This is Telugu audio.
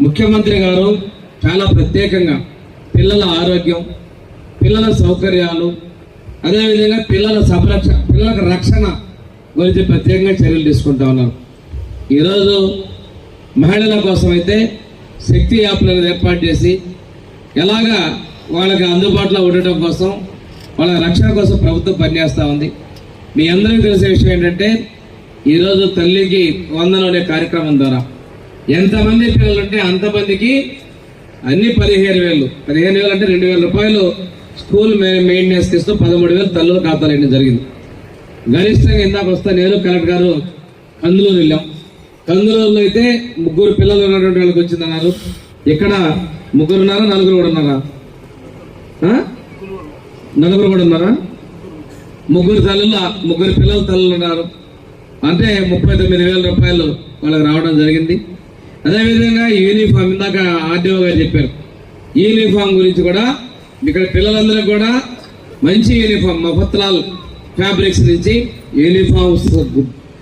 ముఖ్యమంత్రి గారు చాలా ప్రత్యేకంగా పిల్లల ఆరోగ్యం పిల్లల సౌకర్యాలు అదేవిధంగా పిల్లల సంరక్షణ పిల్లల రక్షణ గురించి ప్రత్యేకంగా చర్యలు తీసుకుంటా ఉన్నారు ఈరోజు మహిళల కోసం అయితే శక్తి యాప్లను ఏర్పాటు చేసి ఎలాగా వాళ్ళకి అందుబాటులో ఉండటం కోసం వాళ్ళ రక్షణ కోసం ప్రభుత్వం పనిచేస్తూ ఉంది. మీ అందరికీ తెలిసే విషయం ఏంటంటే ఈరోజు తల్లికి వందనం అనే కార్యక్రమం ద్వారా ఎంతమంది పిల్లలు ఉంటే అంతమందికి అన్ని పదిహేను వేలు. పదిహేను వేలు అంటే రెండు వేల రూపాయలు స్కూల్ మెయింటెనెన్స్ ఇస్తూ పదమూడు వేలు తల్లుల ఖాతాలు వేయడం జరిగింది. గరిష్టంగా ఇందాక వస్తా నేను కలెక్టర్ గారు కందులూరు వెళ్ళాం. కందులూరులో అయితే ముగ్గురు పిల్లలు ఉన్నటువంటి వాళ్ళకి వచ్చిందన్నారు. ఇక్కడ ముగ్గురు ఉన్నారా? నలుగురు కూడా ఉన్నారా? నలుగురు కూడా ఉన్నారా? ముగ్గురు తల్లులు ముగ్గురు పిల్లల తల్లులు ఉన్నారు. అంటే ముప్పై తొమ్మిది వేల రూపాయలు వాళ్ళకి రావడం జరిగింది. అదేవిధంగా యూనిఫామ్ ఇందాక ఆర్డీఓ గారు చెప్పారు. యూనిఫామ్ గురించి కూడా ఇక్కడ పిల్లలందరూ కూడా మంచి యూనిఫామ్ మఫత్లాల్ ఫ్యాబ్రిక్స్ నుంచి యూనిఫామ్స్